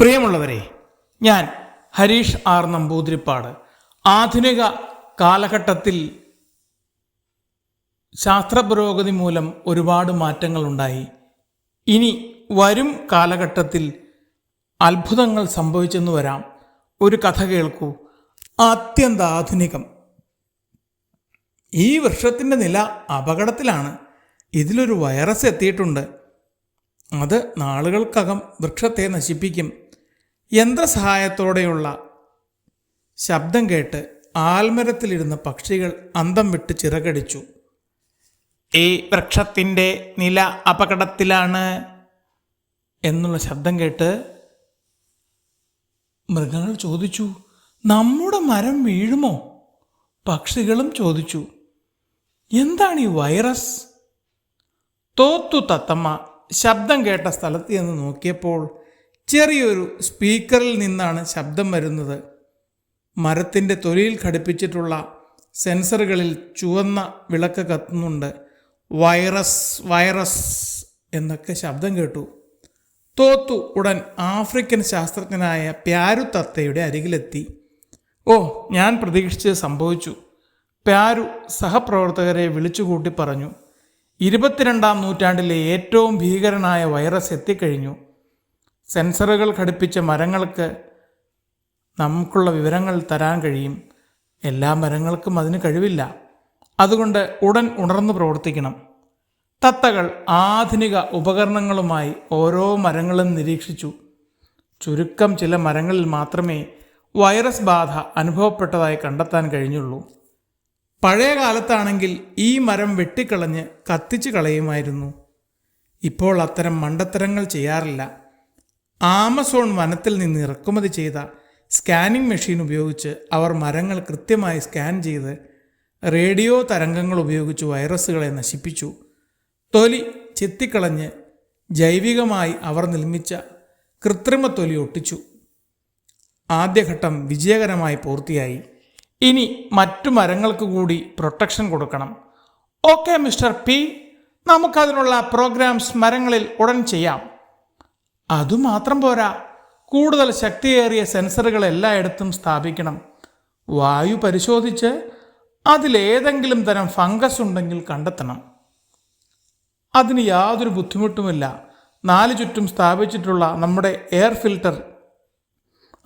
പ്രിയമുള്ളവരെ ഞാൻ ഹരീഷ് ആർ നമ്പൂതിരിപ്പാട്. ആധുനിക കാലഘട്ടത്തിൽ ശാസ്ത്ര പുരോഗതി മൂലം ഒരുപാട് മാറ്റങ്ങൾ ഉണ്ടായി ഇനി വരും കാലഘട്ടത്തിൽ അത്ഭുതങ്ങൾ സംഭവിച്ചെന്ന് വരാം. ഒരു കഥ കേൾക്കൂ. അത്യന്താധുനികം. ഈ വൃക്ഷത്തിന്റെ നില അപകടത്തിലാണ്. ഇതിലൊരു വൈറസ് എത്തിയിട്ടുണ്ട്. അത് നാളുകൾക്കകം വൃക്ഷത്തെ നശിപ്പിക്കും. യന്ത്രസഹായത്തോടെയുള്ള ശബ്ദം കേട്ട് ആൽമരത്തിലിരുന്ന പക്ഷികൾ അന്തം വിട്ട് ചിറകടിച്ചു. ഈ വൃക്ഷത്തിന്റെ നില അപകടത്തിലാണ് എന്നുള്ള ശബ്ദം കേട്ട് മൃഗങ്ങൾ ചോദിച്ചു നമ്മുടെ മരം വീഴുമോ? പക്ഷികളും ചോദിച്ചു എന്താണ് ഈ വൈറസ്? തോത്തു തത്തമ്മ ശബ്ദം കേട്ട സ്ഥലത്ത് നിന്ന് നോക്കിയപ്പോൾ ചെറിയൊരു സ്പീക്കറിൽ നിന്നാണ് ശബ്ദം വരുന്നത്. മരത്തിന്റെ തൊലിയിൽ ഘടിപ്പിച്ചിട്ടുള്ള സെൻസറുകളിൽ ചുവന്ന വിളക്ക് കത്തുന്നുണ്ട്. വൈറസ് വൈറസ് എന്നൊക്കെ ശബ്ദം കേട്ടു. തോത്തു ഉടൻ ആഫ്രിക്കൻ ശാസ്ത്രജ്ഞനായ പ്യാരു തത്തയുടെ അരികിലെത്തി. ഓ ഞാൻ പ്രതീക്ഷിച്ചത് സംഭവിച്ചു പ്യാരു സഹപ്രവർത്തകരെ വിളിച്ചുകൂട്ടി പറഞ്ഞു. ഇരുപത്തിരണ്ടാം നൂറ്റാണ്ടിലെ ഏറ്റവും ഭീകരനായ വൈറസ് എത്തിക്കഴിഞ്ഞു. സെൻസറുകൾ ഘടിപ്പിച്ച മരങ്ങൾക്ക് നമുക്കുള്ള വിവരങ്ങൾ തരാൻ കഴിയും. എല്ലാ മരങ്ങൾക്കും അതിന് കഴിവില്ല. അതുകൊണ്ട് ഉടൻ ഉണർന്നു പ്രവർത്തിക്കണം. തത്തകൾ ആധുനിക ഉപകരണങ്ങളുമായി ഓരോ മരങ്ങളും നിരീക്ഷിച്ചു. ചുരുക്കം ചില മരങ്ങളിൽ മാത്രമേ വൈറസ് ബാധ അനുഭവപ്പെട്ടതായി കണ്ടെത്താൻ കഴിഞ്ഞുള്ളൂ. പഴയ കാലത്താണെങ്കിൽ ഈ മരം വെട്ടിക്കളഞ്ഞ് കത്തിച്ചു കളയുമായിരുന്നു. ഇപ്പോൾ അത്തരം മണ്ടത്തരങ്ങൾ ചെയ്യാറില്ല. ആമസോൺ വനത്തിൽ നിന്ന് ഇറക്കുമതി ചെയ്ത സ്കാനിംഗ് മെഷീൻ ഉപയോഗിച്ച് അവർ മരങ്ങൾ കൃത്യമായി സ്കാൻ ചെയ്ത് റേഡിയോ തരംഗങ്ങൾ ഉപയോഗിച്ച് വൈറസുകളെ നശിപ്പിച്ചു. തൊലി ചെത്തിക്കളഞ്ഞ് ജൈവികമായി അവർ നിർമ്മിച്ച കൃത്രിമ തൊലി ഒട്ടിച്ചു. ആദ്യഘട്ടം വിജയകരമായി പൂർത്തിയായി. ഇനി മറ്റു മരങ്ങൾക്ക് കൂടി പ്രൊട്ടക്ഷൻ കൊടുക്കണം. Okay mister P. നമുക്കതിനുള്ള പ്രോഗ്രാംസ് മരങ്ങളിൽ ഉടൻ ചെയ്യാം. അതുമാത്രം പോരാ. കൂടുതൽ ശക്തിയേറിയ സെൻസറുകൾ എല്ലായിടത്തും സ്ഥാപിക്കണം. വായു പരിശോധിച്ച് അതിലേതെങ്കിലും തരം ഫംഗസ് ഉണ്ടെങ്കിൽ കണ്ടെത്തണം. അതിന് യാതൊരു ബുദ്ധിമുട്ടുമില്ല. നാല് ചുറ്റും സ്ഥാപിച്ചിട്ടുള്ള നമ്മുടെ എയർ ഫിൽട്ടർ.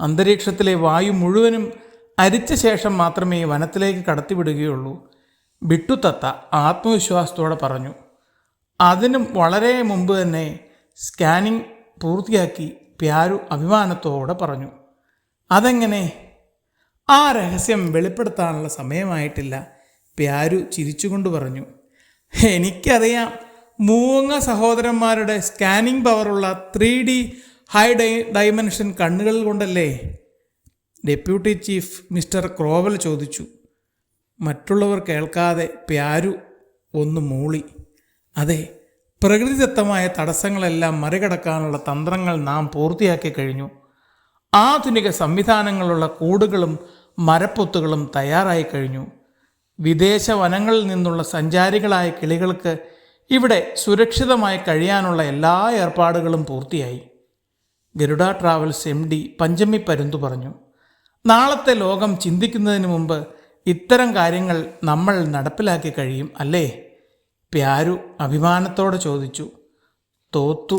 അന്തരീക്ഷത്തിലെ വായു മുഴുവനും അരിച്ച ശേഷം മാത്രമേ വനത്തിലേക്ക് കടത്തിവിടുകയുള്ളൂ. ബിട്ടുത്തത്ത ആത്മവിശ്വാസത്തോടെ പറഞ്ഞു. അതിനും വളരെ മുമ്പ് തന്നെ സ്കാനിംഗ് പൂർത്തിയാക്കി പ്യാരു അഭിമാനത്തോടെ പറഞ്ഞു അതെങ്ങനെ? ആ രഹസ്യം വെളിപ്പെടുത്താനുള്ള സമയമായിട്ടില്ല പ്യാരു ചിരിച്ചുകൊണ്ട് പറഞ്ഞു. എനിക്കറിയാം മൂങ്ങ സഹോദരന്മാരുടെ സ്കാനിംഗ് പവറുള്ള ത്രീ ഡി ഹൈ ഡൈ ഡൈമെൻഷൻ കണ്ണുകൾ കൊണ്ടല്ലേ? ഡെപ്യൂട്ടി ചീഫ് മിസ്റ്റർ ക്രോവൽ ചോദിച്ചു. മറ്റുള്ളവർ കേൾക്കാതെ പ്യാരു ഒന്ന് മൂളി. അതെ പ്രകൃതിദത്തമായ തടസ്സങ്ങളെല്ലാം മറികടക്കാനുള്ള തന്ത്രങ്ങൾ നാം പൂർത്തിയാക്കി കഴിഞ്ഞു. ആധുനിക സംവിധാനങ്ങളുള്ള കൂടുകളും മരപ്പൊത്തുകളും തയ്യാറായി കഴിഞ്ഞു. വിദേശ വനങ്ങളിൽ നിന്നുള്ള സഞ്ചാരികളായ കിളികൾക്ക് ഇവിടെ സുരക്ഷിതമായി കഴിയാനുള്ള എല്ലാ ഏർപ്പാടുകളും പൂർത്തിയായി. Garuda travels M D Panchami പരുന്തു പറഞ്ഞു. നാളത്തെ ലോകം ചിന്തിക്കുന്നതിന് മുമ്പ് ഇത്തരം കാര്യങ്ങൾ നമ്മൾ നടപ്പിലാക്കി കഴിയും അല്ലേ? പ്യാരു അഭിമാനത്തോടെ ചോദിച്ചു തോത്തു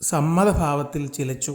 സമ്മതഭാവത്തിൽ ചിലച്ചു.